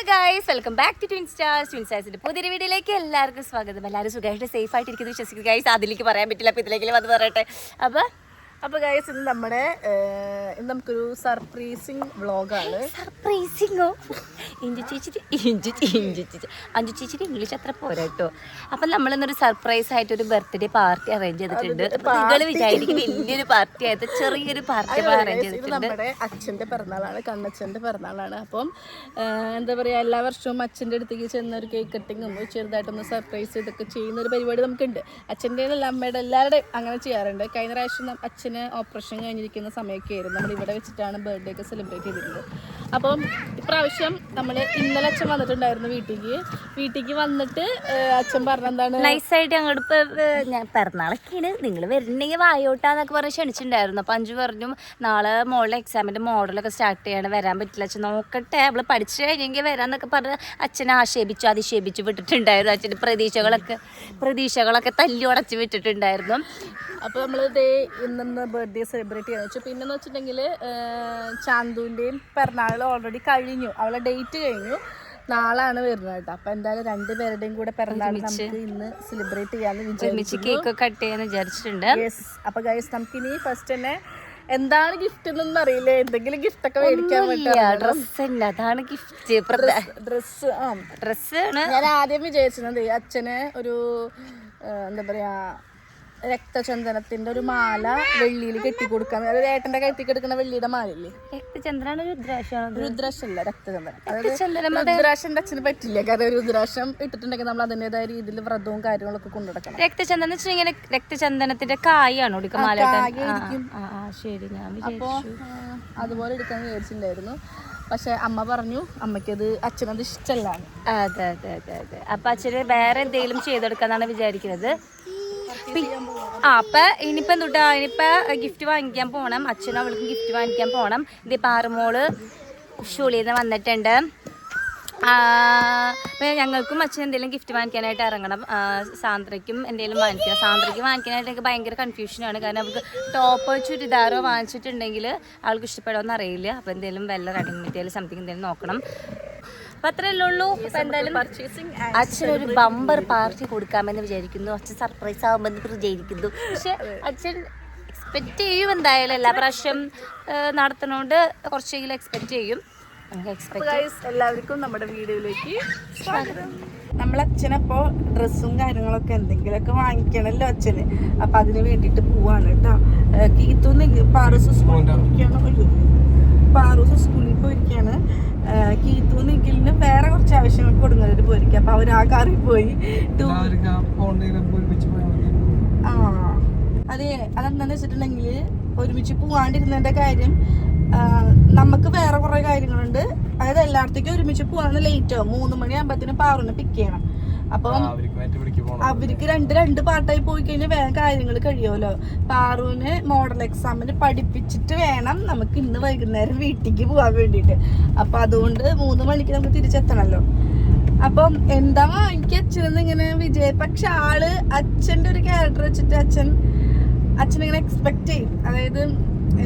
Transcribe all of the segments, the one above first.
Hello guys welcome back to twin stars twin സ്റ്റാർസിന്റെ പുതിയൊരു വീഡിയോയിലേക്ക് എല്ലാവർക്കും സ്വാഗതം. എല്ലാവരും സുഖമായിട്ട് സേഫ് ആയിട്ടിരിക്കുന്നത് വിശ്വസിക്കുന്നു. ഗൈസ് അതിലേക്ക് പറയാൻ പറ്റില്ല അപ്പോൾ ഇതിലേക്ക് വന്ന് പറയട്ടെ. അപ്പോൾ അപ്പൊ ഗൈസ് ഇന്ന് നമ്മുടെ ഇന്ന് നമുക്കൊരു സർപ്രൈസിങ് വ്ളോഗാണ് സർപ്രൈസിങ്ങോ ഇഞ്ചു ചേച്ചി ഇഞ്ചു ഇഞ്ചു ചേച്ചി. അഞ്ചു ചേച്ചിയുടെ ഇംഗ്ലീഷ് അത്ര പോരാ കേട്ടോ. അപ്പം നമ്മളിന്നൊരു സർപ്രൈസ് ആയിട്ട് ഒരു ബർത്ത്ഡേ പാർട്ടി അറേഞ്ച് ചെയ്തിട്ടുണ്ട്. നിങ്ങൾ വിചാരിക്കും വലിയൊരു പാർട്ടി ആയിട്ട് ചെറിയൊരു പാർട്ടി അറേഞ്ച് ചെയ്തിട്ടുണ്ട്. നമ്മുടെ അച്ഛന്റെ പിറന്നാളാണ് കണ്ണച്ഛന്റെ പിറന്നാളാണ്. അപ്പം എന്താ പറയാ എല്ലാ വർഷവും അച്ഛന്റെ അടുത്തേക്ക് ചെന്ന ഒരു കേക്ക് കട്ടിങ്ങും ചെറുതായിട്ടൊന്ന് സർപ്രൈസ് ഇതൊക്കെ ചെയ്യുന്ന ഒരു പരിപാടി നമുക്കുണ്ട്. അച്ഛന്റെ അമ്മയുടെ എല്ലാവരുടെയും അങ്ങനെ ചെയ്യാറുണ്ട്. കഴിഞ്ഞ പ്രാവശ്യം നം- അച്ഛന് ഓപ്പറേഷൻ കഴിഞ്ഞിരിക്കുന്ന സമയമൊക്കെ ആയിരുന്നു നമ്മൾ ഇവിടെ വെച്ചിട്ടാണ് ബർത്ത്ഡേ ഒക്കെ സെലിബ്രേറ്റ് ചെയ്തിരുന്നത്. അപ്പം ഇപ്രാവശ്യം നമ്മൾ ഇന്നലെ അച്ഛൻ വന്നിട്ടുണ്ടായിരുന്നു വീട്ടിലേക്ക്. വീട്ടിലേക്ക് വന്നിട്ട് അച്ഛൻ പറഞ്ഞെന്താണ് നൈസായിട്ട് ഏർ, ഞാൻ പിറന്നാളൊക്കെയാണ്. നിങ്ങൾ വരുന്നുണ്ടെങ്കിൽ വായോട്ടാന്നൊക്കെ പറഞ്ഞ് ക്ഷണിച്ചിട്ടുണ്ടായിരുന്നു. അപ്പൊ അഞ്ചു പറഞ്ഞു നാളെ മോളുടെ എക്സാമിന്റെ മോഡലൊക്കെ സ്റ്റാർട്ട് ചെയ്യണം. വരാൻ പറ്റില്ല അച്ഛൻ. നോക്കട്ടെ. അവൾ പഠിച്ചു കഴിഞ്ഞെങ്കിൽ വരാന്നൊക്കെ പറഞ്ഞ് അച്ഛനെ ആക്ഷേപിച്ചു അധിക്ഷേപിച്ചു വിട്ടിട്ടുണ്ടായിരുന്നു അച്ഛന്റെ പ്രതീക്ഷകളൊക്കെ. പ്രതീക്ഷകളൊക്കെ തല്ലി ഉടച്ച് വിട്ടിട്ടുണ്ടായിരുന്നു. അപ്പോൾ നമ്മൾ ഇതേ ഇന്ന് ബർത്ത്ഡേ സെലിബ്രേറ്റ് ചെയ്യാന്ന് വെച്ചു. പിന്നെന്ന് വെച്ചിട്ടുണ്ടെങ്കിൽ ചാന്തുവിന്റെയും പിറന്നാൾ ഓൾറെഡി കഴിഞ്ഞു. അവളെ ഡേറ്റ് കഴിഞ്ഞു. നാളാണ് വരുന്നത് കേട്ടോ. അപ്പം എന്തായാലും രണ്ടുപേരുടെയും കൂടെ പിറന്നാൾ നമുക്ക് ഇന്ന് സെലിബ്രേറ്റ് ചെയ്യാന്ന് കേക്ക് കട്ട് ചെയ്യാന്ന് വിചാരിച്ചിട്ടുണ്ട്. യെസ് അപ്പൊ ഗൈസ് നമുക്ക് ഇനി ഫസ്റ്റ് തന്നെ എന്താണ് ഗിഫ്റ്റ് എന്നൊന്നും അറിയില്ല? എന്തെങ്കിലും ഗിഫ്റ്റ് ഒക്കെ മേടിക്കാൻ ഡ്രസ് അതാണ് ഗിഫ്റ്റ് ഡ്രസ്സ് ആ. ഡ്രസ് ആണ്. ഞാൻ ആദ്യം വിചാരിച്ചത് അച്ഛന് ഒരു എന്താ പറയാ രക്തചന്ദനത്തിന്റെ ഒരു മാല വെള്ളിയിൽ കെട്ടിക്കൊടുക്കാൻ അതായത് ഏട്ടന്റെ കഴുത്തി കെടുക്കുന്ന വെള്ളിയുടെ മാലയില്ലേ? ചന്ദ്രനാണ് രുദ്രാക്ഷമാണ്. രുദ്രാക്ഷല്ല രക്തചന്ദനം? രുദ്രാക്ഷന്റെ അച്ഛന് പറ്റില്ല. കാരണം രുദ്രാക്ഷം ഇട്ടിട്ടുണ്ടെങ്കിൽ നമ്മൾ അതിന്റെതായ രീതിയിൽ വ്രതവും കാര്യങ്ങളൊക്കെ കൊണ്ടുനടക്കണം. രക്തചന്ദനം എന്ന് വെച്ചാൽ ഇങ്ങനെ രക്തചന്ദനത്തിന്റെ കായാണ് കൊടുക്കുക മാല ശരി ഞാൻ അതുപോലെ എടുക്കാൻ വിചാരിച്ചിട്ടുണ്ടായിരുന്നു. പക്ഷെ അമ്മ പറഞ്ഞു അമ്മക്കത് അച്ഛനത് ഇഷ്ടമല്ലാണ് അതെ അതെ അതെ അതെ. അപ്പൊ അച്ഛന് വേറെ എന്തെങ്കിലും ചെയ്തെടുക്കാന്നാണ് വിചാരിക്കുന്നത്. അപ്പൊ ഇനിയിപ്പം എന്തുട്ടാ? ഇനിയിപ്പോ ഗിഫ്റ്റ് വാങ്ങിക്കാൻ പോണം. അച്ഛനും അവൾക്കും ഗിഫ്റ്റ് വാങ്ങിക്കാൻ പോണം. ഇത് പാറമോൾ ഷൂളിൽ വന്നിട്ടുണ്ട്. അപ്പൊ ഞങ്ങൾക്കും അച്ഛൻ എന്തെങ്കിലും ഗിഫ്റ്റ് വാങ്ങിക്കാനായിട്ട് ഇറങ്ങണം. സാന്ദ്രയ്ക്കും എന്തെങ്കിലും വാങ്ങിക്കണം. സാന്ദ്രയ്ക്ക് വാങ്ങിക്കാനായിട്ട് എനിക്ക് ഭയങ്കര കൺഫ്യൂഷനാണ് കാരണം അവൾക്ക് ടോപ്പോ ചുരിദാറോ വാങ്ങിച്ചിട്ടുണ്ടെങ്കിൽ അവൾക്ക് ഇഷ്ടപ്പെടുമെന്ന് അറിയില്ല. അപ്പോൾ എന്തെങ്കിലും വെല്ല റെഡിമെയ്ഡ് സംതിങ് എന്തെങ്കിലും നോക്കണം. അപ്പം അത്രയല്ലേ ഉള്ളൂ. അപ്പം എന്തായാലും അച്ഛനൊരു ബമ്പർ പാർട്ടി കൊടുക്കാമെന്ന് വിചാരിക്കുന്നു. അച്ഛൻ സർപ്രൈസ് ആവുമെന്ന് വിചാരിക്കുന്നു. പക്ഷെ അച്ഛൻ എക്സ്പെക്റ്റ് ചെയ്യും എന്തായാലും എല്ലാ പ്രാവശ്യം നടത്തണോണ്ട് കുറച്ചെങ്കിലും എക്സ്പെക്റ്റ് ചെയ്യും. എല്ലാവർക്കും നമ്മുടെ വീഡിയോയിലേക്ക് സ്വാഗതം. നമ്മൾ അച്ഛനപ്പോ ഡ്രസ്സും കാര്യങ്ങളൊക്കെ എന്തെങ്കിലുമൊക്കെ വാങ്ങിക്കണല്ലോ അച്ഛന്. അപ്പൊ അതിന് വേണ്ടിട്ട് പോവാണ് കേട്ടോ. കീത്തുന്ന് പാറസ് അയ്യോ. പാറൂസ് സ്കൂളിൽ പോയിരിക്കുകയാണ് കീത്തു നിക്കലിന് വേറെ കുറച്ച് ആവശ്യങ്ങൾക്ക് കൊടുങ്ങലിട്ട് പോയിരിക്കുക അപ്പൊ അവർ ആ കാറിൽ പോയി ആ. അതെ അതെന്താന്ന് വെച്ചിട്ടുണ്ടെങ്കിൽ ഒരുമിച്ച് പോവാണ്ടിരുന്നതിന്റെ കാര്യം നമുക്ക് വേറെ കുറെ കാര്യങ്ങളുണ്ട്. അതായത് എല്ലായിടത്തേക്കും ഒരുമിച്ച് പോകാൻ ലേറ്റ് ആവും. മൂന്ന് മണിയാകുമ്പത്തിന് പാറുനെ പിക്ക് ചെയ്യണം. അപ്പം അവർക്ക് രണ്ട് രണ്ട് പാട്ടായി പോയി കഴിഞ്ഞാൽ വേറെ കാര്യങ്ങൾ കഴിയുമല്ലോ. പാറുവിന് മോഡൽ എക്സാമിന് പഠിപ്പിച്ചിട്ട് വേണം നമുക്ക് ഇന്ന് വൈകുന്നേരം വീട്ടിലേക്ക് പോകാൻ വേണ്ടിയിട്ട്. അപ്പൊ അതുകൊണ്ട് മൂന്ന് മണിക്ക് നമുക്ക് തിരിച്ചെത്തണമല്ലോ അപ്പം എന്താ വാങ്ങിക്കുക അച്ഛനെന്ന് ഇങ്ങനെ വിജയ പക്ഷെ ആൾ അച്ഛന്റെ ഒരു ക്യാരക്ടർ വെച്ചിട്ട് അച്ഛൻ ഇങ്ങനെ എക്സ്പെക്ട് ചെയ്യും. അതായത്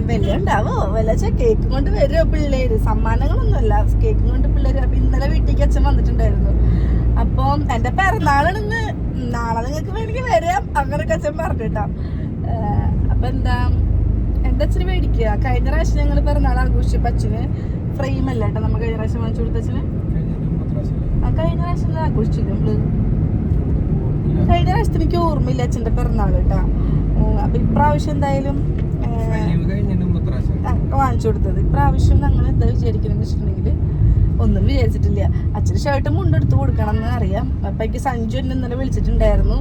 വില ഉണ്ടാവോ? വല്ല കേക്ക് കൊണ്ട് വരുമോ പിള്ളേര്? സമ്മാനങ്ങളൊന്നുമല്ല. കേക്ക് കൊണ്ട് പിള്ളേര്. അപ്പൊ ഇന്നലെ വീട്ടിലേക്ക് അച്ഛൻ വന്നിട്ടുണ്ടായിരുന്നു. അപ്പം എന്റെ പിറന്നാളിന്ന് നാളെ നിങ്ങൾക്ക് വേണമെങ്കിൽ വരാം. അങ്ങനൊക്കെ അച്ഛൻ പറഞ്ഞിട്ടാ. അപ്പൊ എന്താ എന്റെ അച്ഛന് മേടിക്കുക. കഴിഞ്ഞ പ്രാവശ്യം ഞങ്ങൾ പിറന്നാൾ ആഘോഷിച്ചപ്പോ അച്ഛന് ഫ്രെയിം അല്ല കേട്ടോ നമ്മൾ കഴിഞ്ഞ പ്രാവശ്യം വാങ്ങിച്ചു കൊടുത്ത അച്ഛന്? ആ കഴിഞ്ഞ പ്രാവശ്യം ആഘോഷിച്ചില്ല നമ്മൾ. കഴിഞ്ഞ പ്രാവശ്യത്തെ എനിക്ക് ഓർമ്മയില്ല അച്ഛന്റെ പിറന്നാൾ കേട്ടാ. അപ്പൊ ഇപ്രാവശ്യം എന്തായാലും വാങ്ങിച്ചു കൊടുത്തത്. ഇപ്രാവശ്യം ഞങ്ങൾ എന്താ വിചാരിക്കണമെന്ന് വെച്ചിട്ടുണ്ടെങ്കിൽ ഒന്നും വിചാരിച്ചിട്ടില്ല. അച്ഛന് ഷർട്ട് മുണ്ടെടുത്ത് കൊടുക്കണം എന്ന് അറിയാം. അപ്പൊ എനിക്ക് സഞ്ജു എന്നെ ഇന്നലെ വിളിച്ചിട്ടുണ്ടായിരുന്നു.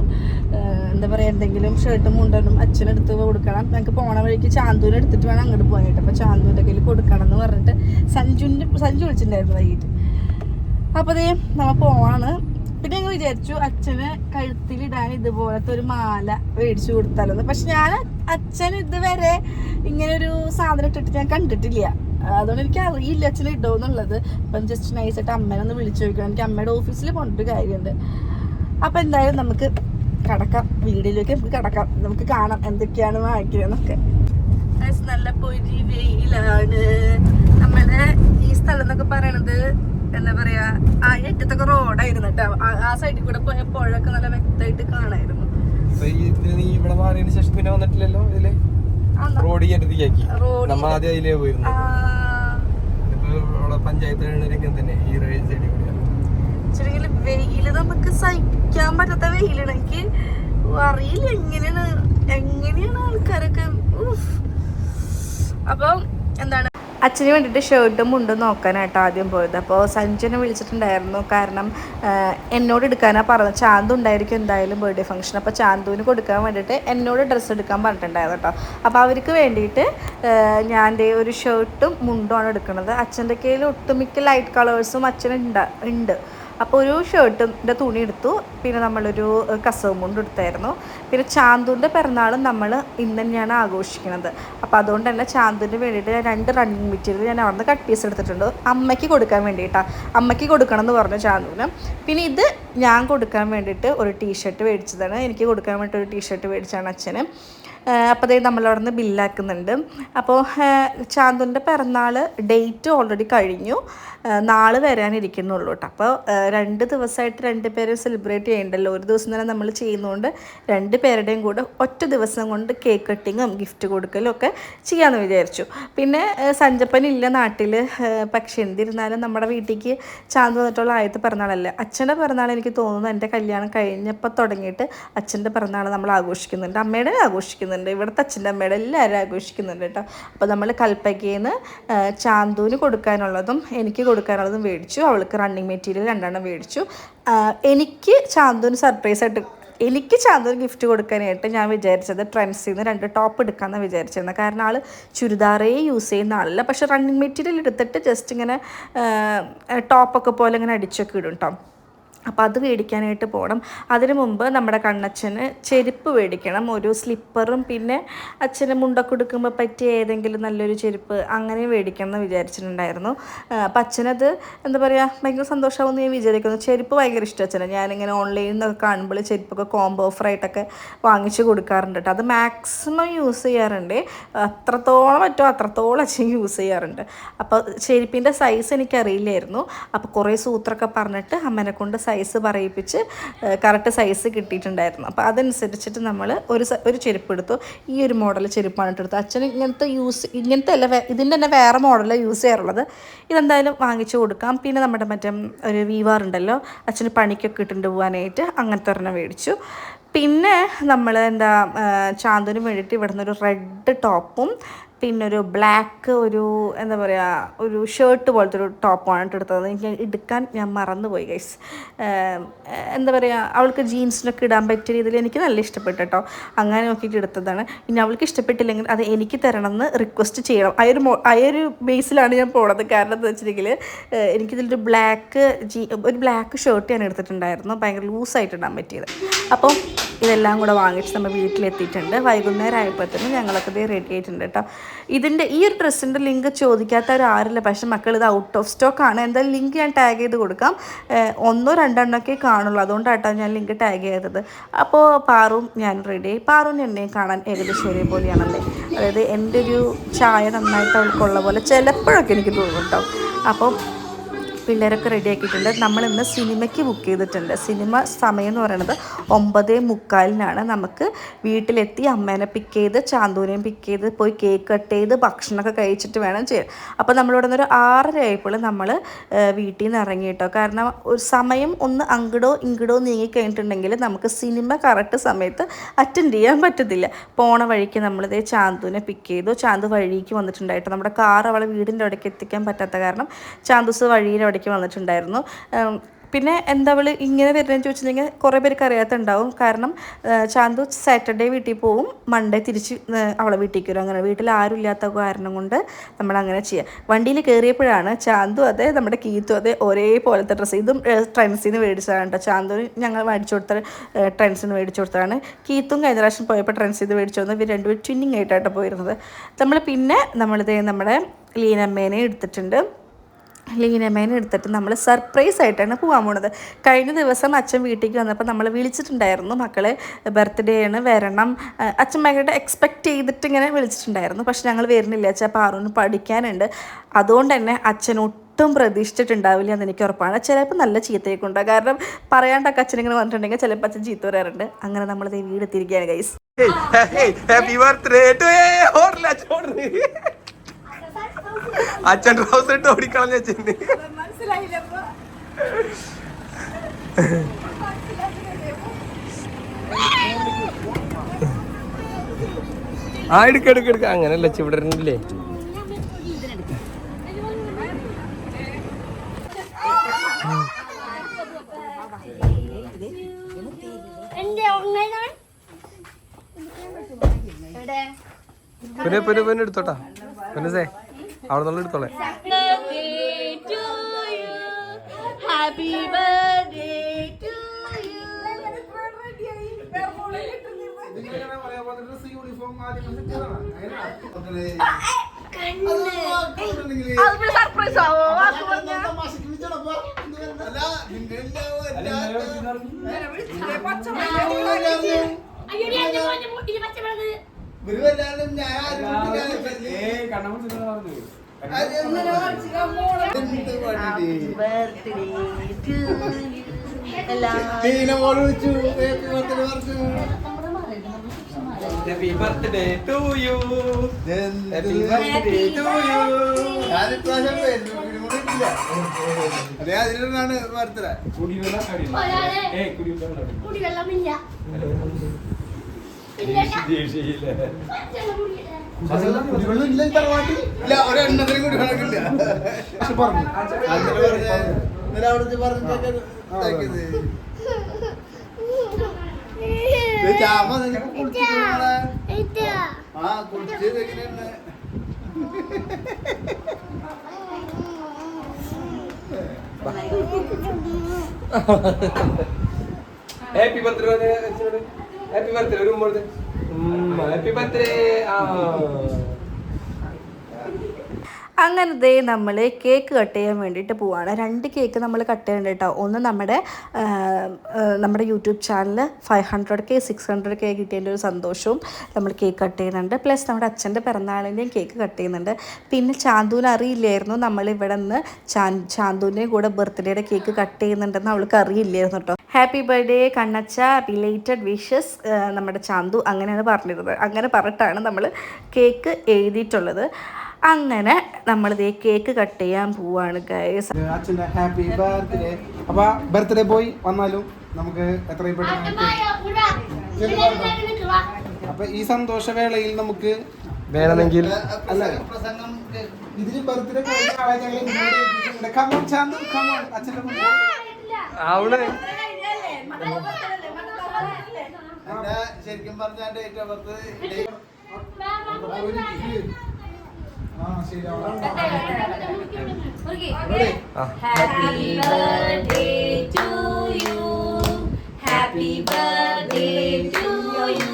എന്താ പറയാ എന്തെങ്കിലും ഷർട്ട് മുണ്ടനും അച്ഛനെടുത്ത് കൊടുക്കണം. ഞങ്ങൾക്ക് പോണ വഴിക്ക് ചാന്തുവിനെ എടുത്തിട്ട് വേണം അങ്ങോട്ട് പോയിട്ട് അപ്പൊ ചാന്തുവിന്റെ കയ്യിൽ കൊടുക്കണം എന്ന് പറഞ്ഞിട്ട് സഞ്ജുവിന്റെ സഞ്ജു വിളിച്ചിട്ടുണ്ടായിരുന്നു വൈകിട്ട്. അപ്പൊ അതേ നമ്മ പോവാണ്. പിന്നെ ഞങ്ങൾ വിചാരിച്ചു അച്ഛന് കഴുത്തിലിടാൻ ഇതുപോലത്തെ ഒരു മാല മേടിച്ചു കൊടുത്താലോ പക്ഷെ ഞാൻ അച്ഛൻ ഇതുവരെ ഇങ്ങനെ ഒരു സാധനം ഇട്ടിട്ട് ഞാൻ കണ്ടിട്ടില്ല. അതുകൊണ്ട് എനിക്ക് അറിയില്ല അച്ഛൻ ഇടുമെന്നുള്ളത് അപ്പം ജസ്റ്റ് നൈസായിട്ട് അമ്മേനെ ഒന്ന് വിളിച്ചു ചോദിക്കണം. എനിക്ക് അമ്മയുടെ ഓഫീസിൽ പോകേണ്ട കാര്യമുണ്ട് അപ്പം എന്തായാലും നമുക്ക് കടക്കാം. വീടിലേക്ക് നമുക്ക് കടക്കാം. നമുക്ക് കാണാം എന്തൊക്കെയാണ് വാങ്ങിക്കുന്നതെന്നൊക്കെ നല്ല പൊരി വെയിലാണ്. നമ്മുടെ ഈ സ്ഥലം എന്നൊക്കെ പറയണത് എന്താ പറയാ ആ ഏറ്റത്തൊക്കെ റോഡായിരുന്നു കേട്ടോ ആ- സൈഡിൽ കൂടെ പോയ പുഴയൊക്കെ നല്ല വ്യക്തമായിട്ട് കാണായിരുന്നു. ഇവിടെ മാറിയതിന് ശേഷം പിന്നെ വന്നിട്ടില്ലല്ലോ ഇതിൽ? അന്ന് റോഡ് ചെയ്യേണ്ടതിയാക്കി റോഡ് നമ്മ ആദ്യം അതിലേ പോയിരുന്നു. ഇവിടെ പഞ്ചായത്ത് എഴുന്നേരിക്കാൻ തന്നെ ഈ റേഞ്ച് സൈഡിൽ കൂടിയാണ് വെയിൽ നമുക്ക് സഹിക്കാൻ പറ്റാത്ത വെയിലാണ്. എനിക്ക് അറിയില്ല എങ്ങനെയാണ് എങ്ങനെയാണ് ആൾക്കാരൊക്കെ. അപ്പം എന്താണ്? അച്ഛന് വേണ്ടിയിട്ട് ഷർട്ടും മുണ്ടും നോക്കാനായിട്ട് ആദ്യം പോയത്. അപ്പോൾ സഞ്ജുനെ വിളിച്ചിട്ടുണ്ടായിരുന്നു. കാരണം എന്നോട് എടുക്കാനാണ് പറഞ്ഞത്. ചാന്തു ഉണ്ടായിരിക്കും എന്തായാലും ബർത്ത്ഡേ ഫംഗ്ഷൻ അപ്പോൾ ചാന്തുവിന് കൊടുക്കാൻ വേണ്ടിയിട്ട് എന്നോട് ഡ്രസ്സ് എടുക്കാൻ പറഞ്ഞിട്ടുണ്ടായിരുന്നു കേട്ടോ അപ്പോൾ അവർക്ക് വേണ്ടിയിട്ട് ഞാൻ ഒരു ഷർട്ടും മുണ്ടുമാണ് എടുക്കുന്നത്. അച്ഛന്റെ കയ്യിൽ ഒട്ടുമിക്ക ലൈറ്റ് കളേഴ്സും അച്ഛൻ ഉണ്ട് ഉണ്ട്. അപ്പോൾ ഒരു ഷർട്ടിന്റെ തുണി എടുത്തു. പിന്നെ നമ്മളൊരു കസവും കൊണ്ട് എടുത്തായിരുന്നു. പിന്നെ ചാന്തുവിന്റെ പിറന്നാളും നമ്മൾ ഇന്ന് തന്നെയാണ് ആഘോഷിക്കുന്നത്. അപ്പോൾ അതുകൊണ്ട് തന്നെ ചാന്തുവിന് വേണ്ടിയിട്ട് രണ്ട് റണ്ണിങ് മെറ്റീരിയൽ ഞാൻ അവിടുന്ന് കട്ട് പീസ് എടുത്തിട്ടുണ്ട്. അമ്മയ്ക്ക് കൊടുക്കാൻ വേണ്ടിയിട്ടാണ് അമ്മയ്ക്ക് കൊടുക്കണം എന്ന് പറഞ്ഞു ചാന്തുവിന്. പിന്നെ ഇത് ഞാൻ കൊടുക്കാൻ വേണ്ടിയിട്ട് ഒരു ടീഷർട്ട് മേടിച്ചതാണ്. എനിക്ക് കൊടുക്കാൻ വേണ്ടിയിട്ട് ഒരു ടീഷർട്ട് മേടിച്ചാണ് അച്ഛന്. അപ്പോൾ അതേ നമ്മളവിടെ നിന്ന് ബില്ലാക്കുന്നുണ്ട് അപ്പോൾ ചാന്തുവിന്റെ പിറന്നാൾ ഡേറ്റ് ഓൾറെഡി കഴിഞ്ഞു. നാളെ വരാനിരിക്കുന്നുള്ളൂ കേട്ടോ. അപ്പോൾ രണ്ട് ദിവസമായിട്ട് രണ്ട് പേരെ സെലിബ്രേറ്റ് ചെയ്യണ്ടല്ലോ. ഒരു ദിവസം തന്നെ നമ്മൾ ചെയ്യുന്നതുകൊണ്ട് രണ്ട് പേരുടെയും കൂടെ ഒറ്റ ദിവസം കൊണ്ട് കേക്ക് കട്ടിങ്ങും ഗിഫ്റ്റ് കൊടുക്കലും ഒക്കെ ചെയ്യാമെന്ന് വിചാരിച്ചു. പിന്നെ സഞ്ചപ്പനില്ല നാട്ടിൽ പക്ഷെ എന്തിരുന്നാലും നമ്മുടെ വീട്ടിലേക്ക് ചാന്ത് വന്നിട്ടുള്ള ആദ്യത്തെ പിറന്നാളല്ല. അച്ഛന്റെ പിറന്നാൾ എനിക്ക് തോന്നുന്നു എന്റെ കല്യാണം കഴിഞ്ഞപ്പോൾ തുടങ്ങിയിട്ട് അച്ഛന്റെ പിറന്നാൾ നമ്മൾ ആഘോഷിക്കുന്നുണ്ട്. അമ്മയുടെ ആഘോഷിക്കുന്നുണ്ട്. ഇവിടുത്തെ അച്ഛന്റെ അമ്മയുടെ എല്ലാവരും ആഘോഷിക്കുന്നുണ്ട് കേട്ടോ. അപ്പോൾ നമ്മൾ കൽപ്പകയിൽ നിന്ന് ചാന്തുവിന് കൊടുക്കാനുള്ളതും എനിക്ക് കൊടുക്കാനുള്ളതും മേടിച്ചു. അവൾക്ക് റണ്ണിങ് മെറ്റീരിയൽ രണ്ടെണ്ണം മേടിച്ചു. എനിക്ക് ചാന്തുവിന് സർപ്രൈസ് ആയിട്ട് എനിക്ക് ചാന്തൊരു ഗിഫ്റ്റ് കൊടുക്കാനായിട്ട് ഞാൻ വിചാരിച്ചത് ട്രെൻഡ്സിൽ നിന്ന് രണ്ട് ടോപ്പ് എടുക്കാമെന്ന് വിചാരിച്ചിരുന്നത് കാരണം ആൾ ചുരിദാറേ യൂസ് ചെയ്യുന്ന ആളല്ല പക്ഷേ റണ്ണിങ് മെറ്റീരിയൽ എടുത്തിട്ട് ജസ്റ്റ് ഇങ്ങനെ ടോപ്പൊക്കെ പോലെ ഇങ്ങനെ അടിച്ചൊക്കെ ഇടും കേട്ടോ അപ്പോൾ അത് മേടിക്കാനായിട്ട് പോകണം അതിനു മുമ്പ് നമ്മുടെ കണ്ണച്ചന് ചെരുപ്പ് മേടിക്കണം ഒരു സ്ലിപ്പറും പിന്നെ അച്ഛന് മുണ്ടൊക്കെ കൊടുക്കുമ്പോൾ പറ്റിയ ഏതെങ്കിലും നല്ലൊരു ചെരുപ്പ് അങ്ങനെ മേടിക്കണം എന്ന് വിചാരിച്ചിട്ടുണ്ടായിരുന്നു. അപ്പം അച്ഛനത് എന്താ പറയുക ഭയങ്കര സന്തോഷമാകുമെന്ന് ഞാൻ വിചാരിക്കുന്നു. ചെരുപ്പ് ഭയങ്കര ഇഷ്ടം അച്ഛന്. ഞാനിങ്ങനെ ഓൺലൈനിൽ നിന്നൊക്കെ കാണുമ്പോൾ ചെരുപ്പൊക്കെ കോംബോ ഓഫറായിട്ടൊക്കെ വാങ്ങിച്ചു കൊടുക്കാറുണ്ട് കേട്ടോ അത് മാക്സിമം യൂസ് ചെയ്യാറുണ്ട്. അത്രത്തോളം പറ്റുമോ അത്രത്തോളം അച്ഛൻ യൂസ് ചെയ്യാറുണ്ട്. അപ്പോൾ ചെരുപ്പിന്റെ സൈസ് എനിക്കറിയില്ലായിരുന്നു. അപ്പോൾ കുറേ സൂത്രമൊക്കെ പറഞ്ഞിട്ട് അമ്മനെ കൊണ്ട് സൈസ് പറയിപ്പിച്ച് കറക്റ്റ് സൈസ് കിട്ടിയിട്ടുണ്ടായിരുന്നു. അപ്പോൾ അതനുസരിച്ചിട്ട് നമ്മൾ ഒരു ഒരു ചെരുപ്പ് എടുത്തു. ഈ ഒരു മോഡൽ ചെരുപ്പാണ് എടുത്തത് അച്ഛൻ ഇങ്ങനത്തെ യൂസ് ഇങ്ങനത്തെ അല്ല ഇതിന്റെ തന്നെ വേറെ മോഡലാണ് യൂസ് ചെയ്യാറുള്ളത്. ഇതെന്തായാലും വാങ്ങിച്ചു കൊടുക്കാം. പിന്നെ നമ്മുടെ മറ്റേ ഒരു വീവാർ ഉണ്ടല്ലോ. അച്ഛന് പണിക്കൊക്കെ ഇട്ടിട്ട് പോകാനായിട്ട് അങ്ങനത്തെ ഒരെണ്ണം മേടിച്ചു. പിന്നെ നമ്മൾ എന്താ ചാന്തിന് വേണ്ടിയിട്ട് ഇവിടുന്ന് ഒരു റെഡ് ടോപ്പും പിന്നെ ഒരു ബ്ലാക്ക് ഒരു എന്താ പറയുക ഒരു ഷർട്ട് പോലത്തെ ഒരു ടോപ്പാണ് കേട്ടോ എടുത്തത്. എനിക്ക് എടുക്കാൻ ഞാൻ മറന്നുപോയി ഗൈസ് എന്താ പറയുക അവൾക്ക് ജീൻസിനൊക്കെ ഇടാൻ പറ്റിയ രീതിയിൽ എനിക്ക് നല്ല ഇഷ്ടപ്പെട്ടു കേട്ടോ. അങ്ങനെ നോക്കിയിട്ട് എടുത്തതാണ്. ഇനി അവൾക്ക് ഇഷ്ടപ്പെട്ടില്ലെങ്കിൽ അത് എനിക്ക് തരണം എന്ന് റിക്വസ്റ്റ് ചെയ്യണം. ആ ഒരു ആ ഒരു ബേസിലാണ് ഞാൻ പോണത്. കാരണം എന്താ വെച്ചിട്ടുണ്ടെങ്കിൽ എനിക്കിതിലൊരു ബ്ലാക്ക് ജീ ഒരു ബ്ലാക്ക് ഷർട്ട് ഞാൻ എടുത്തിട്ടുണ്ടായിരുന്നു. ഭയങ്കര ലൂസായിട്ട് ഇടാൻ പറ്റിയത്. അപ്പോൾ ഇതെല്ലാം കൂടെ വാങ്ങിച്ച് നമ്മൾ വീട്ടിലെത്തിയിട്ടുണ്ട്. വൈകുന്നേരം ആയപ്പോഴത്തേനും ഞങ്ങളൊക്കെ ഇത് റെഡി ആയിട്ടുണ്ട് കേട്ടോ. ഇതിന്റെ ഈ ഒരു ഡ്രസ്സിന്റെ ലിങ്ക് ചോദിക്കാത്ത ആരില്ല പക്ഷേ മക്കൾ ഇത് ഔട്ട് ഓഫ് സ്റ്റോക്ക് ആണ്. എന്തായാലും ലിങ്ക് ഞാൻ ടാഗ് ചെയ്ത് കൊടുക്കാം. ഒന്നോ രണ്ടെണ്ണമൊക്കെ കാണുള്ളൂ. അതുകൊണ്ടാട്ടോ ഞാൻ ലിങ്ക് ടാഗ് ചെയ്തത്. അപ്പോൾ പാറും ഞാൻ റെഡി ആയി പാറും എന്നെ കാണാൻ ഏകദേശം ഒരേപോലെയാണല്ലേ? അതായത് എന്റെ ഒരു ചായ നന്നായിട്ട് അവൾക്കുള്ള പോലെ ചിലപ്പോഴൊക്കെ എനിക്ക് തോന്നും കേട്ടോ അപ്പം പിള്ളേരൊക്കെ നമ്മൾ ഇന്ന് സിനിമയ്ക്ക് ബുക്ക് ചെയ്തിട്ടുണ്ട്. സിനിമ സമയം എന്ന് പറയുന്നത് ഒമ്പതേ മുക്കാലിനാണ്. നമുക്ക് വീട്ടിലെത്തി അമ്മേനെ പിക്ക് ചെയ്ത് ചാന്തൂനെയും പിക്ക് ചെയ്ത് പോയി കേക്ക് കട്ട് ചെയ്ത് ഭക്ഷണമൊക്കെ കഴിച്ചിട്ട് വേണം ചെയ്യാൻ. അപ്പോൾ നമ്മളിവിടെ നിന്ന് ഒരു ആറര ആയപ്പോൾ നമ്മൾ വീട്ടിൽ നിന്ന് ഇറങ്ങി കേട്ടോ കാരണം ഒരു സമയം ഒന്ന് അങ്ങടോ ഇങ്ങടോ നീങ്ങി കഴിഞ്ഞിട്ടുണ്ടെങ്കിൽ നമുക്ക് സിനിമ കറക്റ്റ് സമയത്ത് അറ്റൻഡ് ചെയ്യാൻ പറ്റത്തില്ല. പോണ വഴിക്ക് നമ്മളിതേ ചാന്തുവിനെ പിക്ക് ചെയ്തു. ചാന്തു വഴിക്ക് വന്നിട്ടുണ്ടായിട്ടോ നമ്മുടെ കാർ അവളെ വീടിന്റെ അവിടേക്ക് എത്തിക്കാൻ പറ്റാത്ത കാരണം ചാന്തുസ് വഴിയുടെ അവിടേക്ക് വന്നിട്ടുണ്ടായിരുന്നു. പിന്നെ എന്താ അവൾ ഇങ്ങനെ വരുന്നതെന്ന് ചോദിച്ചിട്ടുണ്ടെങ്കിൽ കുറേ പേർക്ക് അറിയാത്തുണ്ടാവും. കാരണം ചാന്തു സാറ്റർഡേ വീട്ടിൽ പോവും. മൺഡേ തിരിച്ച് അവളെ വീട്ടിലേക്ക് വരും. അങ്ങനെ വീട്ടിൽ ആരും ഇല്ലാത്ത കാരണം കൊണ്ട് നമ്മൾ അങ്ങനെ ചെയ്യാം. വണ്ടിയിൽ കയറിയപ്പോഴാണ് ചാന്തു അതെ നമ്മുടെ കീത്തു അതെ ഒരേപോലത്തെ ഡ്രസ്സ് ഇതും ട്രെൻഡ്സിൽ നിന്ന് മേടിച്ചതാണ് കേട്ടോ. ചാന്തുവിന് ഞങ്ങൾ മേടിച്ചു കൊടുത്ത ട്രെൻഡ്സിൽ നിന്ന് മേടിച്ചു കൊടുത്തതാണ്. കീത്തും കഴിഞ്ഞ പ്രാവശ്യം പോയപ്പോൾ ട്രെൻഡ്സിൽ നിന്ന് മേടിച്ചു വന്നു. ഇവർ രണ്ടുപേരും ട്വിന്നിങ് ആയിട്ടാണ് പോയിരുന്നത്. നമ്മൾ പിന്നെ നമ്മളിതേ നമ്മുടെ ലീനമ്മേനെ എടുത്തിട്ടുണ്ട്. ലീനമേനെ എടുത്തിട്ട് നമ്മൾ സർപ്രൈസ് ആയിട്ടാണ് പോകാൻ പോണത്. കഴിഞ്ഞ ദിവസം അച്ഛൻ വീട്ടിലേക്ക് വന്നപ്പോൾ നമ്മൾ വിളിച്ചിട്ടുണ്ടായിരുന്നു. മക്കളെ ബർത്ത്ഡേ ആണ് വരണം. അച്ഛൻ ഭയങ്കരമായിട്ട് എക്സ്പെക്റ്റ് ചെയ്തിട്ട് ഇങ്ങനെ വിളിച്ചിട്ടുണ്ടായിരുന്നു. പക്ഷെ ഞങ്ങൾ വരുന്നില്ല. അച്ഛൻ പാറൂന് പഠിക്കാനുണ്ട്. അതുകൊണ്ട് തന്നെ അച്ഛൻ ഒട്ടും പ്രതീക്ഷിച്ചിട്ടുണ്ടാവില്ല എന്ന് എനിക്ക് ഉറപ്പാണ്. ചിലപ്പോൾ നല്ല ചീത്തയൊക്കെ ഉണ്ടാകും കാരണം പറയാണ്ടൊക്കെ അച്ഛനിങ്ങനെ വന്നിട്ടുണ്ടെങ്കിൽ ചിലപ്പോൾ അച്ഛൻ ചീത്ത വരാറുണ്ട് അങ്ങനെ നമ്മൾ വീട് വീടെത്തിയിരിക്കുകയാണ് ഗൈസ് ഹാപ്പി ബർത്ത്ഡേ ടു അച്ഛൻ അച്ഛൻ ട്രൗസർ ഇട്ട് ഓടിക്കളഞ്ഞ അച്ഛന് ആ എടുക്ക എടുക്ക എടുക്ക. അങ്ങനല്ല ഇരുന്നില്ലേ പിന്നെ പിന്നെ പിന്നെ എടുത്തോട്ടാ. പിന്നെ സേ. അവിടെ നിന്നുള്ള എടുത്തോളെ ഹാപ്പി ബർത്ത്ഡേ ടു സർപ്രൈസ് ആവോ happy birthday to you to you അതെ അതിലാണ് ബർത്ത്ഡേ കുടിവെള്ളമില്ല കുടിവെള്ളം ഇല്ല. ഒരെണ്ണത്തിനും കൂടി കണക്കില്ല പറഞ്ഞു. പറഞ്ഞ ചാമ ആ കുളിച്ചത് എങ്ങനെയാണ്? ഹാപ്പി ബർത്ത്ഡേ ഹാപ്പി ബർത്ത്ഡേ ഒരു ഉമ്മ ഹാപ്പി ബർത്ത്ഡേ ആ അങ്ങനെ ദേ നമ്മൾ കേക്ക് കട്ട് ചെയ്യാൻ വേണ്ടിയിട്ട് പോവാണ്. രണ്ട് കേക്ക് നമ്മൾ കട്ട് ചെയ്യേണ്ട കേട്ടോ ഒന്ന് നമ്മുടെ നമ്മുടെ YouTube channel five hundred K six hundred K കിട്ടിയതിന്റെ ഒരു സന്തോഷവും നമ്മൾ കേക്ക് കട്ട് ചെയ്യുന്നുണ്ട്. പ്ലസ് നമ്മുടെ അച്ഛന്റെ പിറന്നാളിന്റെയും കേക്ക് കട്ട് ചെയ്യുന്നുണ്ട്. പിന്നെ ചാന്തുവിന് അറിയില്ലായിരുന്നു. നമ്മൾ ഇവിടെ നിന്ന് ചാൻ ചാന്തുവിന്റെയും കൂടെ ബർത്ത്ഡേയുടെ കേക്ക് കട്ട് ചെയ്യുന്നുണ്ടെന്ന് അവൾക്ക് അറിയില്ലായിരുന്നു കേട്ടോ ഹാപ്പി ബർത്ത്ഡേ കണ്ണച്ച. റിലേറ്റഡ് വിഷസ് നമ്മുടെ ചാന്തു അങ്ങനെയാണ് പറഞ്ഞിരുന്നത്. അങ്ങനെ പറഞ്ഞിട്ടാണ് നമ്മൾ കേക്ക് എഴുതിയിട്ടുള്ളത്. അങ്ങനെ നമ്മൾ ഇതേ കേക്ക് കട്ട് ചെയ്യാൻ പോവാണ് ഗൈസ് അച്ഛന്റെ ഹാപ്പി ബർത്ത്ഡേ. അപ്പോൾ ബർത്ത്ഡേ പോയി വന്നാലും നമുക്ക് എത്രയും പെട്ടെന്ന് അപ്പൊ ഈ സന്തോഷവേളയിൽ നമുക്ക് വേണമെങ്കിൽ അല്ല പ്രസംഗം ഇതിന് ബർത്ത്ഡേ അവിടെ? ശരിക്കും പറഞ്ഞാൽ ഡേറ്റ് ഓഫ് ബർത്ത് ആ ശരി അവിടെ Happy birthday to you. Happy birthday to you.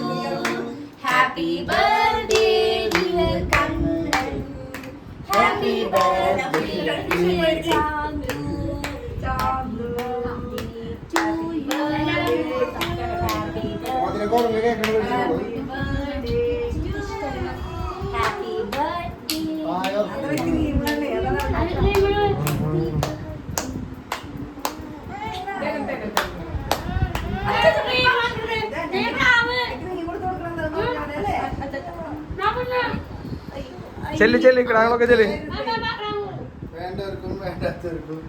Happy birthday, dear Kannan. Happy birthday, dear ചെല്ലി ചെല്ലി കിടാങ്ങളൊക്കെ ചെല്ലി വേണ്ടവർക്കും വേണ്ടാത്തവർക്കും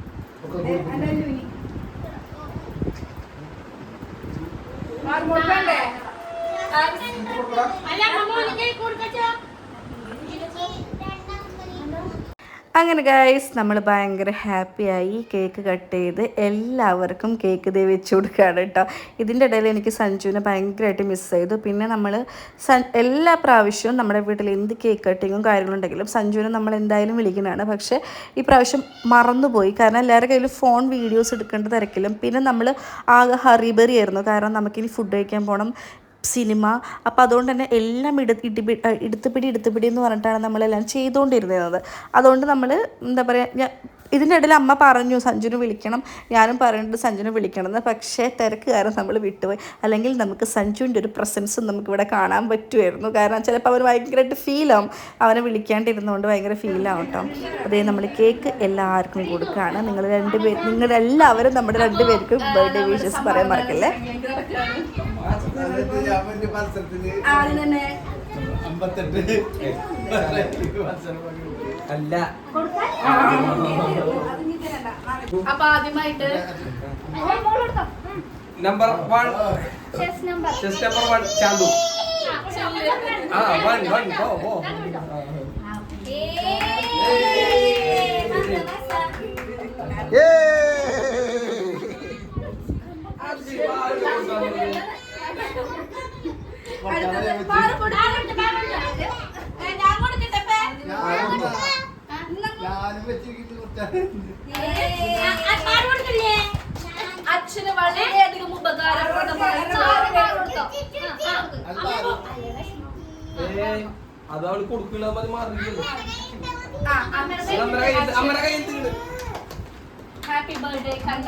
ഒക്കെ കൊടുക്കും അങ്ങനെ ഗൈസ് നമ്മൾ ഭയങ്കര ഹാപ്പിയായി കേക്ക് കട്ട് ചെയ്ത് എല്ലാവർക്കും കേക്ക് ദേ വെച്ച് കൊടുക്കുകയാണ് കേട്ടോ. ഇതിന്റെ ഇടയിൽ എനിക്ക് സഞ്ജുവിനെ ഭയങ്കരമായിട്ട് മിസ് ചെയ്തു. പിന്നെ നമ്മൾ എല്ലാ പ്രാവശ്യവും നമ്മുടെ വീട്ടിൽ എന്ത് കേക്ക് കട്ടിങ്ങും കാര്യങ്ങളുണ്ടെങ്കിലും സഞ്ജുവിനെ നമ്മൾ എന്തായാലും വിളിക്കുന്നതാണ്. പക്ഷേ ഈ പ്രാവശ്യം മറന്നുപോയി. കാരണം എല്ലാവരുടെ കയ്യിലും ഫോൺ വീഡിയോസ് എടുക്കേണ്ട തിരക്കിലും. പിന്നെ നമ്മൾ ആകെ ഹറിബറി ആയിരുന്നു. കാരണം നമുക്കിനി ഫുഡ് കഴിക്കാൻ പോകണം സിനിമ. അപ്പോൾ അതുകൊണ്ട് തന്നെ എല്ലാം ഇട ഇടിപി എടുത്തുപിടി എടുത്തുപിടി എന്ന് പറഞ്ഞിട്ടാണ് നമ്മളെല്ലാം ചെയ്തുകൊണ്ടിരുന്നത്. അതുകൊണ്ട് നമ്മൾ എന്താ പറയുക ഞാൻ ഇതിന്റെ ഇടയിൽ അമ്മ പറഞ്ഞു സഞ്ജുനെ വിളിക്കണം. ഞാനും പറഞ്ഞിട്ട് സഞ്ജുനെ വിളിക്കണം എന്ന് പക്ഷേ തിരക്ക് കാരണം നമ്മൾ വിട്ടുപോയി. അല്ലെങ്കിൽ നമുക്ക് സഞ്ജുവിന്റെ ഒരു പ്രസൻസ് നമുക്കിവിടെ കാണാൻ പറ്റുമായിരുന്നു. കാരണം ചിലപ്പോൾ അവന് ഭയങ്കരമായിട്ട് ഫീലാവും അവനെ വിളിക്കാണ്ടിരുന്നുകൊണ്ട് ഭയങ്കര ഫീലാവും കേട്ടോ. അതേ നമ്മൾ കേക്ക് എല്ലാവർക്കും കൊടുക്കുകയാണ്. നിങ്ങൾ രണ്ട് പേര് നിങ്ങളെല്ലാവരും നമ്മുടെ രണ്ട് രണ്ടുപേർക്കും ബർത്ത്ഡേ വിഷസ് പറയാൻ മറക്കല്ലേ? എന്നിട്ട് അല്ല. അപ്പൊ ആദ്യമായിട്ട് number one chess number chess number one Chanthu. ആ വൺ വൺ പോ പോ ഞാനും അച്ഛന് വളരെയധികം ഉപകാരപ്രദമായ അത് അവൾ കൊടുക്കില്ല മതി മാറിയില്ലല്ലോ ആ, അമ്മയുടെ കയ്യിൽ ഹാപ്പി ബർത്ത്ഡേ കണ്ട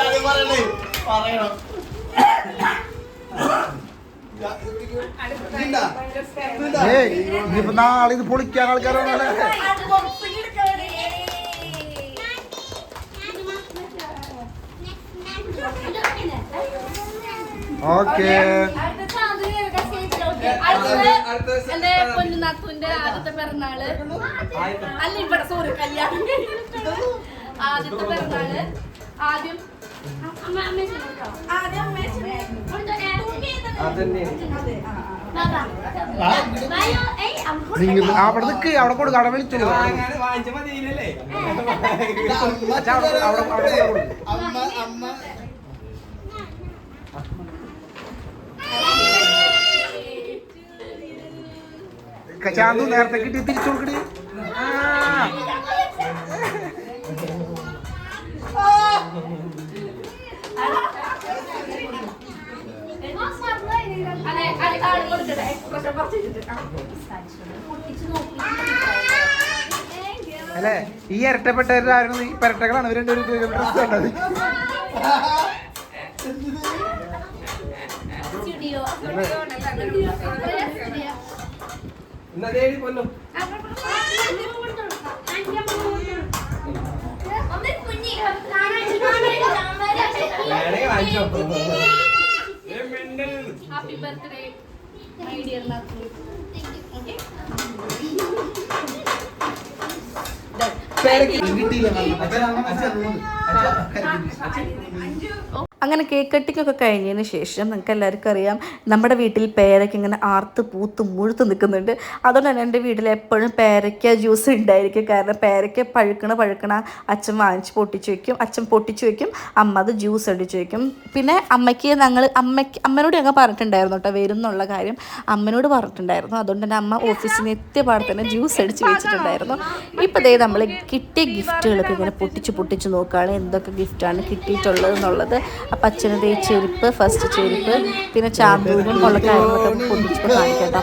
ഇതാണ് പറയണേ? പറയണം? ഇനിയിപ്പോ നാളെ ഇത് പൊളിക്കാൻ ആൾക്കാരാണല്ലേ ഓക്കെ എന്റെ പൊന്നുനാത്തുന്റെ ആദ്യത്തെ പിറന്നാൾ. അല്ല ഇവിടെ സോറി കല്യാണം. ആദ്യത്തെ പിറന്നാൾ. ആദ്യം ആദ്യം നിങ്ങൾ അവിടെ നിൽക്ക് അവിടെ കൊടുക്ക അവിടെ വിളിച്ചോളൂ. ചാന്തു നേരത്തെ കിട്ടി തിരിച്ചു കൊടുക്കടി അല്ലേ? ഈ ഇരട്ടപ്പെട്ടവരായിരുന്നു ഈ പെരട്ടകളാണ്. ഇവർ രണ്ടുപേരും ഡ്രസ് കണ്ടത് സ്റ്റുഡിയോ എന്നാ ദേടി പൊന്നു വേണേ വാങ്ങിച്ചോ ഹാപ്പി ബർത്ത്ഡേ മൈ ഡിയർ നാത്തു അങ്ങനെ കേക്ക് കട്ടിങ്ങൊക്കെ കഴിഞ്ഞതിന് ശേഷം നിങ്ങൾക്ക് എല്ലാവർക്കും അറിയാം നമ്മുടെ വീട്ടിൽ പേരയ്ക്ക് ഇങ്ങനെ ആർത്ത് പൂത്ത് മുഴുത്ത് നിൽക്കുന്നുണ്ട്. അതുകൊണ്ട് തന്നെ എന്റെ വീട്ടിൽ എപ്പോഴും പേരയ്ക്ക ജ്യൂസ് ഉണ്ടായിരിക്കും. കാരണം പേരയ്ക്ക പഴുക്കണ പഴുക്കണ അച്ഛൻ വാങ്ങിച്ച് പൊട്ടിച്ച് വയ്ക്കും അച്ഛൻ പൊട്ടിച്ച് വയ്ക്കും അമ്മ അത് ജ്യൂസ് അടിച്ച് വയ്ക്കും പിന്നെ അമ്മയ്ക്ക് ഞങ്ങൾ അമ്മയ്ക്ക് അമ്മനോട് ഞങ്ങൾ പറഞ്ഞിട്ടുണ്ടായിരുന്നു കേട്ടോ വരും എന്നുള്ള കാര്യം. അമ്മനോട് പറഞ്ഞിട്ടുണ്ടായിരുന്നു. അതുകൊണ്ട് തന്നെ അമ്മ ഓഫീസിൽ നിന്ന് എത്തിയ പാടെ തന്നെ ജ്യൂസ് അടിച്ച് വെച്ചിട്ടുണ്ടായിരുന്നു. ഇപ്പോൾ ദേ നമ്മൾ കിട്ടിയ ഗിഫ്റ്റുകളൊക്കെ ഇങ്ങനെ പൊട്ടിച്ച് പൊട്ടിച്ച് നോക്കുകയാണ് എന്തൊക്കെ ഗിഫ്റ്റാണ് കിട്ടിയിട്ടുള്ളത് എന്നുള്ളത് അപ്പം അച്ഛന് ഈ ചെരുപ്പ് ഫസ്റ്റ് ചെരുപ്പ് പിന്നെ ചാന്തൂരും ഉള്ള കാര്യങ്ങളൊക്കെ പൊട്ടിച്ച് കാണിക്കട്ടോ കേട്ടോ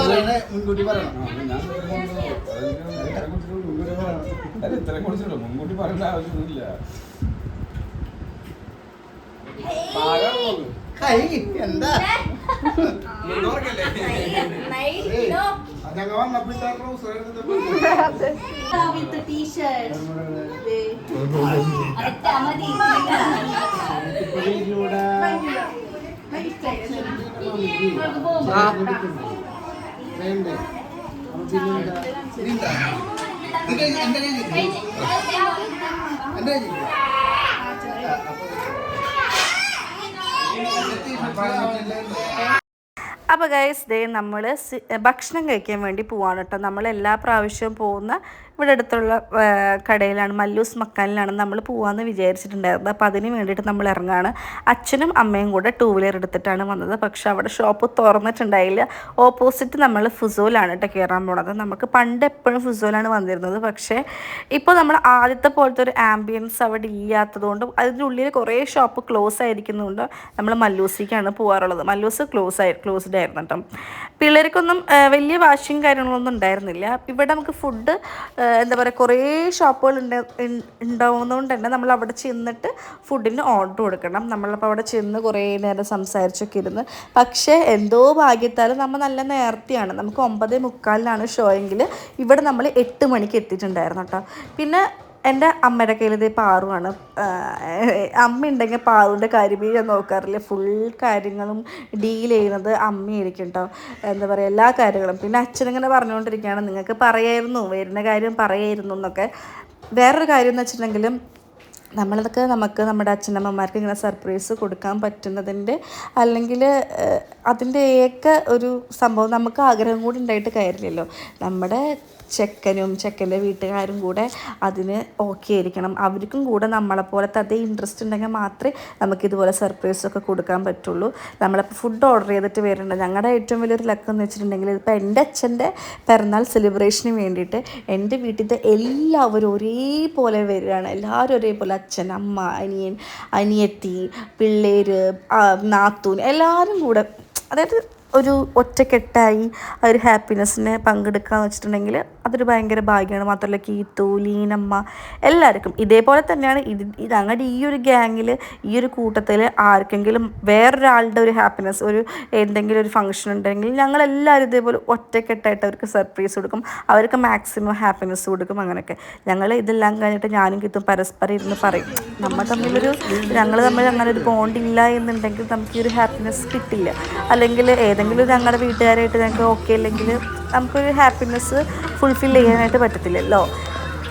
പറയണേ അല്ല. എന്താ വേണ്ടേ അപ്പൊ അപ്പോൾ ഗൈസ് ദേ നമ്മൾ ഭക്ഷണം കഴിക്കാൻ വേണ്ടി പോവാണ് കേട്ടോ. നമ്മൾ എല്ലാ പ്രാവശ്യവും പോകുന്ന ഇവിടെ അടുത്തുള്ള കടയിലാണ് മല്ലൂസ് മക്കാനിലാണ് നമ്മൾ പോവാന്ന് വിചാരിച്ചിട്ടുണ്ടായിരുന്നത്. അപ്പോൾ അതിന് വേണ്ടിയിട്ട് നമ്മൾ ഇറങ്ങാണ്. അച്ഛനും അമ്മയും കൂടെ ടൂ വീലർ എടുത്തിട്ടാണ് വന്നത്. പക്ഷേ അവിടെ ഷോപ്പ് തുറന്നിട്ടുണ്ടായില്ല. ഓപ്പോസിറ്റ് നമ്മൾ ഫുസോലാണ് കേട്ടോ കയറാൻ പോണത്. നമുക്ക് പണ്ട് എപ്പോഴും ഫുസോലാണ് വന്നിരുന്നത്. പക്ഷേ ഇപ്പോൾ നമ്മൾ ആദ്യത്തെ പോലത്തെ ഒരു ആംബിയൻസ് അവിടെ ഇല്ലാത്തതുകൊണ്ടും അതിന്റെ ഉള്ളിൽ കുറേ ഷോപ്പ് ക്ലോസ് ആയിരിക്കുന്നതുകൊണ്ട് നമ്മൾ മല്ലൂസിക്കാണ് പോകാറുള്ളത് മല്ലൂസ് ക്ലോസ് ആയി ക്ലോസ്ഡ് ആയിരുന്നു കേട്ടോ പിള്ളേർക്കൊന്നും വലിയ വാശിയും കാര്യങ്ങളൊന്നും ഉണ്ടായിരുന്നില്ല. ഇവിടെ നമുക്ക് ഫുഡ് എന്താ പറയുക കുറേ ഷോപ്പുകൾ ഉണ്ട് ഉണ്ടാവുന്നതുകൊണ്ട് തന്നെ നമ്മൾ അവിടെ ചെന്നിട്ട് ഫുഡിന് ഓർഡർ കൊടുക്കണം. നമ്മളപ്പോൾ അവിടെ ചെന്ന് കുറേ നേരം സംസാരിച്ചൊക്കെ ഇരുന്ന്. പക്ഷേ എന്തോ ഭാഗ്യത്താൽ നമ്മൾ നല്ല നേരത്തെയാണ് നമുക്ക് ഒമ്പതേ മുക്കാലിലാണ് ഷോ എങ്കിൽ ഇവിടെ നമ്മൾ എട്ട് മണിക്ക് എത്തിയിട്ടുണ്ടായിരുന്നു കേട്ടോ. പിന്നെ എന്റെ അമ്മയുടെ കയ്യിൽ ഇത് പാറുവാണ്. അമ്മ ഉണ്ടെങ്കിൽ പാറുവിന്റെ കരിമീൻ ഞാൻ നോക്കാറില്ല. ഫുൾ കാര്യങ്ങളും ഡീൽ ചെയ്യുന്നത് അമ്മയായിരിക്കും കേട്ടോ എന്താ പറയുക എല്ലാ കാര്യങ്ങളും. പിന്നെ അച്ഛനിങ്ങനെ പറഞ്ഞുകൊണ്ടിരിക്കുകയാണ്. നിങ്ങൾക്ക് പറയായിരുന്നു വരുന്ന കാര്യം പറയായിരുന്നു എന്നൊക്കെ. വേറൊരു കാര്യം എന്ന് വെച്ചിട്ടുണ്ടെങ്കിലും നമ്മളതൊക്കെ നമുക്ക് നമ്മുടെ അച്ഛനമ്മമാർക്ക് ഇങ്ങനെ സർപ്രൈസ് കൊടുക്കാൻ പറ്റുന്നതിന്റെ അല്ലെങ്കിൽ അതിന്റെ ഏക ഒരു സംഭവം നമുക്ക് ആഗ്രഹം കൂടി ഉണ്ടായിട്ട് കാര്യമില്ലല്ലോ. നമ്മുടെ ചെക്കനും ചെക്കന്റെ വീട്ടുകാരും കൂടെ അതിന് ഓക്കെ ആയിരിക്കണം. അവർക്കും കൂടെ നമ്മളെപ്പോലത്തെ അതേ ഇൻട്രസ്റ്റ് ഉണ്ടെങ്കിൽ മാത്രമേ നമുക്ക് ഇതുപോലെ സർപ്രൈസ് ഒക്കെ കൊടുക്കാൻ പറ്റുള്ളൂ. നമ്മളിപ്പോൾ ഫുഡ് ഓർഡർ ചെയ്തിട്ട് വരുന്നുണ്ട്. ഞങ്ങളുടെ ഏറ്റവും വലിയൊരു ലക്കം എന്ന് വെച്ചിട്ടുണ്ടെങ്കിൽ ഇപ്പോൾ എന്റെ അച്ഛന്റെ പിറന്നാൾ സെലിബ്രേഷന് വേണ്ടിയിട്ട് എന്റെ വീട്ടിലത്തെ എല്ലാവരും ഒരേപോലെ വരികയാണ്. എല്ലാവരും ഒരേപോലെ അച്ഛൻ അമ്മ അനിയൻ അനിയത്തി പിള്ളേർ നാത്തൂൻ എല്ലാവരും കൂടെ. അതായത് ഒരു ഒറ്റക്കെട്ടായി ആ ഒരു ഹാപ്പിനെസ്സിനെ പങ്കെടുക്കുക എന്ന് വെച്ചിട്ടുണ്ടെങ്കിൽ അതൊരു ഭയങ്കര ഭാഗ്യമാണ്. മാത്രമല്ല കീത്തു ലീനമ്മ എല്ലാവർക്കും ഇതേപോലെ തന്നെയാണ്. ഇത് ഞങ്ങളുടെ ഈ ഒരു ഗ്യാങ്ങിൽ ഈ ഒരു കൂട്ടത്തിൽ ആർക്കെങ്കിലും വേറൊരാളുടെ ഒരു ഹാപ്പിനെസ് ഒരു എന്തെങ്കിലും ഒരു ഫംഗ്ഷൻ ഉണ്ടെങ്കിൽ ഞങ്ങളെല്ലാവരും ഇതേപോലെ ഒറ്റക്കെട്ടായിട്ട് അവർക്ക് സർപ്രൈസ് കൊടുക്കും. അവർക്ക് മാക്സിമം ഹാപ്പിനെസ് കൊടുക്കും അങ്ങനെയൊക്കെ. ഞങ്ങൾ ഇതെല്ലാം കഴിഞ്ഞിട്ട് ഞാനും കിത്തും പരസ്പരം ഇരുന്ന് പറയും. നമ്മൾ തമ്മിലൊരു ഞങ്ങൾ തമ്മിൽ അങ്ങനെ ഒരു ബോണ്ട് ഇല്ല എന്നുണ്ടെങ്കിൽ നമുക്ക് ഈ ഒരു ഹാപ്പിനെസ് കിട്ടില്ല. അല്ലെങ്കിൽ ഏതെങ്കിലും ഞങ്ങളുടെ വീട്ടുകാരായിട്ട് ഞങ്ങൾക്ക് ഓക്കെ അല്ലെങ്കിൽ നമുക്കൊരു ഹാപ്പിനെസ് ഫുൾഫിൽ ചെയ്യാനായിട്ട് പറ്റത്തില്ലല്ലോ.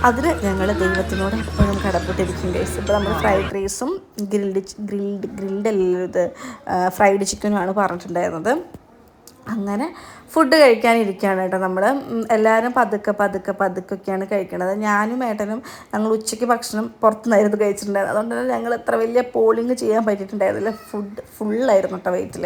അതിന് ഞങ്ങൾ ദൈവത്തിനോട് എപ്പോഴും കടപ്പെട്ടിരിക്കും ഗൈസ് ഇപ്പോൾ നമ്മൾ ഫ്രൈഡ് റൈസും ഗ്രിൽഡ് ഗ്രിൽഡ് ഗ്രിൽഡ് അല്ലല്ലോ ഇത് ഫ്രൈഡ് ചിക്കനുമാണ് പറഞ്ഞിട്ടുണ്ടായിരുന്നത്. അങ്ങനെ ഫുഡ് കഴിക്കാനിരിക്കുകയാണ് കേട്ടോ നമ്മൾ എല്ലാവരും പതുക്കെ പതുക്കെ പതുക്കൊക്കെയാണ് കഴിക്കണത്. ഞാനും ഏട്ടനും ഞങ്ങൾ ഉച്ചയ്ക്ക് ഭക്ഷണം പുറത്തുനിന്നായിരുന്നു കഴിച്ചിട്ടുണ്ടായിരുന്നത്. അതുകൊണ്ട് തന്നെ ഞങ്ങൾ എത്ര വലിയ പോളിങ് ചെയ്യാൻ പറ്റിയിട്ടുണ്ടായിരുന്നില്ല. ഫുഡ് ഫുള്ളായിരുന്നു കേട്ടോ വെയിറ്റിൽ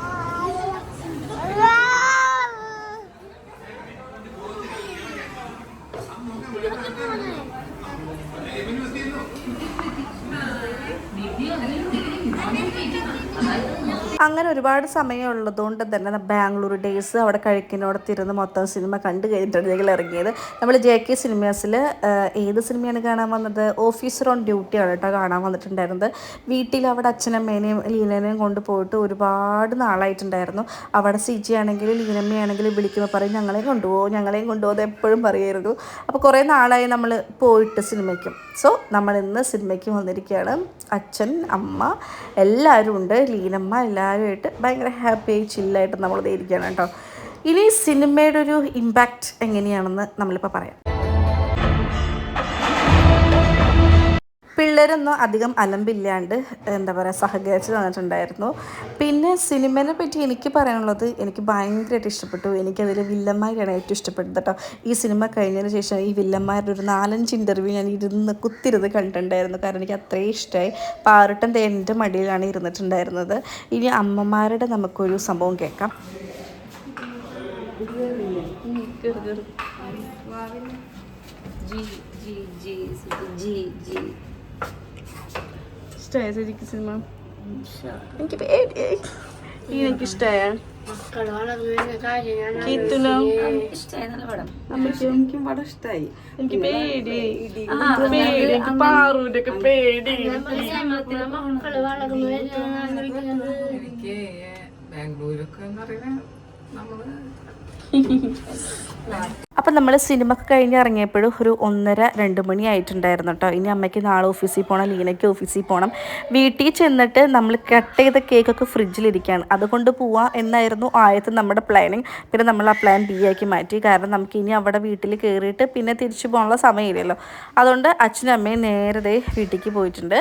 അങ്ങനെ ഒരുപാട് സമയം ഉള്ളതുകൊണ്ട് തന്നെ ബാംഗ്ലൂർ ഡേയ്സ് അവിടെ കഴിക്കുന്നിടത്തിരുന്ന് മൊത്തം സിനിമ കണ്ടു കഴിഞ്ഞിട്ടാണ് ഞങ്ങൾ ഇറങ്ങിയത് നമ്മൾ ജെ കെ സിനിമാസിൽ ഏത് സിനിമയാണ് കാണാൻ വന്നത്? ഓഫീസർ ഓൺ ഡ്യൂട്ടിയാണ് കേട്ടോ കാണാൻ വന്നിട്ടുണ്ടായിരുന്നത്. വീട്ടിൽ അവിടെ അച്ഛനമ്മേനെയും ലീനനെയും കൊണ്ടുപോയിട്ട് ഒരുപാട് നാളായിട്ടുണ്ടായിരുന്നു. അവിടെ സി ജി ആണെങ്കിൽ ലീനമ്മയാണെങ്കിൽ വിളിക്കുമ്പോൾ പറയും ഞങ്ങളെയും കൊണ്ടുപോകും ഞങ്ങളെയും കൊണ്ടുപോകും എപ്പോഴും പറയുമായിരുന്നു അപ്പോൾ കുറേ നാളായി നമ്മൾ പോയിട്ട് സിനിമയ്ക്കും സോ നമ്മൾ ഇന്ന് സിനിമയ്ക്ക് വന്നിരിക്കുകയാണ് അച്ഛൻ അമ്മ എല്ലാവരും ഉണ്ട്. ലീനമ്മ എല്ലാവരുമായിട്ട് ഭയങ്കര ആയി ചില്ലായിട്ട് നമ്മൾ ഇരിക്കുകയാണ് കേട്ടോ. ഇനി സിനിമയുടെ ഒരു ഇമ്പാക്റ്റ് എങ്ങനെയാണെന്ന് നമ്മളിപ്പോൾ പറയാം. പിള്ളേരൊന്നും അധികം അലമ്പില്ലാണ്ട് എന്താ പറയുക സഹകരിച്ച് തന്നിട്ടുണ്ടായിരുന്നു പിന്നെ സിനിമേനെ പറ്റി എനിക്ക് പറയാനുള്ളത് എനിക്ക് ഭയങ്കരമായിട്ട് ഇഷ്ടപ്പെട്ടു. എനിക്കതിൽ വില്ലന്മാരെയാണ് ഏറ്റവും ഇഷ്ടപ്പെട്ടത് കേട്ടോ. ഈ സിനിമ കഴിഞ്ഞതിന് ശേഷം ഈ വില്ലന്മാരുടെ ഒരു നാലഞ്ച് ഇന്റർവ്യൂ ഞാൻ ഇരുന്ന് കുത്തിരുന്ന് കണ്ടിട്ടുണ്ടായിരുന്നു. കാരണം എനിക്ക് അത്രയും ഇഷ്ടമായി. പാറട്ടൻ എന്റെ മടിയിലാണ് ഇരുന്നിട്ടുണ്ടായിരുന്നത്. ഇനി അമ്മമാരുടെ നമുക്കൊരു സംഭവം കേൾക്കാം. ഇഷ്ടമായ ശരിക്കും സിനിമ എനിക്ക് എനിക്ക് ഇഷ്ടമായ എനിക്കും പടം ഇഷ്ടായി എനിക്ക് പേടി എനിക്ക് പേടി എനിക്ക് പാറൂന്റെ ഒക്കെ പേടി എനിക്ക് ബാംഗ്ലൂരൊക്കെ എന്ന് പറയുന്നത് നമ്മൾ അപ്പം നമ്മൾ സിനിമ കഴിഞ്ഞ് ഇറങ്ങിയപ്പോഴും ഒരു ഒന്നര രണ്ട് മണി ആയിട്ടുണ്ടായിരുന്നു കേട്ടോ ഇനി അമ്മയ്ക്ക് നാളെ ഓഫീസിൽ പോകണം ലീനയ്ക്ക് ഓഫീസിൽ പോകണം വീട്ടിൽ ചെന്നിട്ട് നമ്മൾ കട്ട് ചെയ്ത കേക്കൊക്കെ ഫ്രിഡ്ജിലിരിക്കുകയാണ് അതുകൊണ്ട് പോവാം എന്നായിരുന്നു ആദ്യത്തെ നമ്മുടെ പ്ലാനിങ് പിന്നെ നമ്മൾ ആ പ്ലാൻ ബി ആക്കി മാറ്റി. കാരണം നമുക്ക് ഇനി അവിടെ വീട്ടിൽ കയറിയിട്ട് പിന്നെ തിരിച്ചു പോകാനുള്ള സമയമില്ലല്ലോ. അതുകൊണ്ട് അച്ഛനും അമ്മയും നേരത്തെ വീട്ടിലേക്ക് പോയിട്ടുണ്ട്.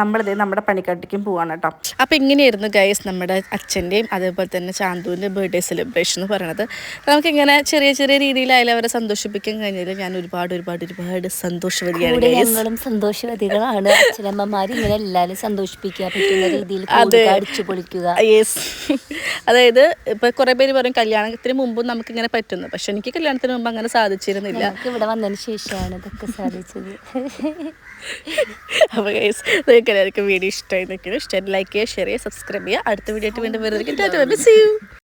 നമ്മളിതേ നമ്മുടെ പണിക്കാട്ടിക്കും പോവാണ് കേട്ടോ അപ്പോൾ ഇങ്ങനെയായിരുന്നു ഗൈസ് നമ്മുടെ അച്ഛന്റെയും അതേപോലെ തന്നെ ചാന്തുവിന്റെ ബർത്ത്ഡേ സെലിബ്രേഷൻ എന്ന് പറയുന്നത് നമുക്കിങ്ങനെ ചെറിയ ചെറിയ രീതിയിലായാലും അവരെ സന്തോഷിപ്പിക്കാൻ കഴിഞ്ഞതിൽ ഞാൻ ഒരുപാട് ഒരുപാട് ഒരുപാട് സന്തോഷവതിയാണ് ഞങ്ങളും സന്തോഷവതികളാണ്. അച്ഛനമ്മമാർ ഇങ്ങനെ എല്ലാവരും സന്തോഷിപ്പിക്കാൻ പറ്റുന്ന രീതിയിൽ. അടിച്ചു പൊളിക്കുക. യെസ് അതായത് ഇപ്പൊ കുറെ പേര് പറയും കല്യാണത്തിന് മുമ്പും നമുക്ക് ഇങ്ങനെ പറ്റുന്നു. പക്ഷെ എനിക്ക് കല്യാണത്തിന് മുമ്പ് അങ്ങനെ സാധിച്ചിരുന്നില്ല. ഇവിടെ വന്നതിന് ശേഷമാണ് ഇതൊക്കെ സാധിച്ചത്. അപ്പോൾ ഗൈസ് നിങ്ങൾക്ക് എല്ലാവർക്കും വീഡിയോ ഇഷ്ടമായി നിൽക്കുന്നു ലൈക്ക് ചെയ്യുക ഷെയർ ചെയ്യുക സബ്സ്ക്രൈബ് ചെയ്യുക. അടുത്ത വീഡിയോ ആയിട്ട് വീണ്ടും വരുന്നതായിരിക്കും. See you.